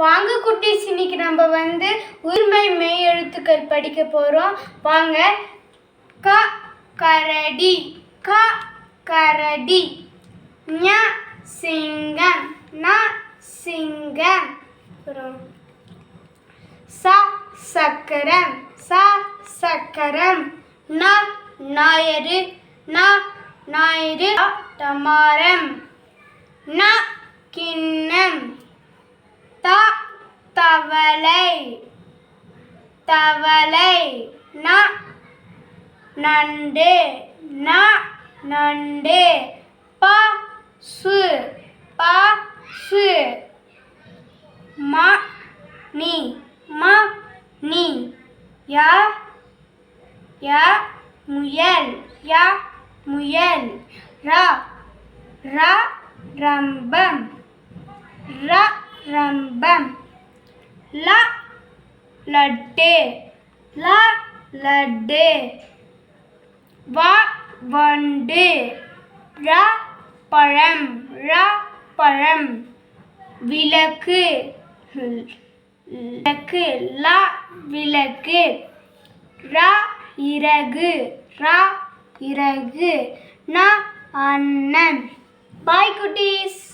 வாங்க குட்டீஸ் இன்னைக்கு நம்ம வந்து உரிமை மெய் எழுத்துக்கள் படிக்க போகிறோம் வாங்க. க கரடி. க கரடி. ஞ சிங்கம். ந சிங்கம். அப்புறம் ச சக்கரம். ச சக்கரம். ந ஞாயிறு ந ஞாயிறு டமாரம் ந தவளை தவளை ந நண்டு ந நண்டு ப சு ப சு ம நீ ம நீ ய ய முயல் ய முயல் ர ர ரம்பம் ர ரம்பம். ல லட்டு. ல லட்டு. வ வண்டு. ர பழம். ர பழம். விளக்கு. விளக்கு. ல விளக்கு. ர இறகு. ர இறகு. ந அண்ணன். பாய் குட்டீஸ்.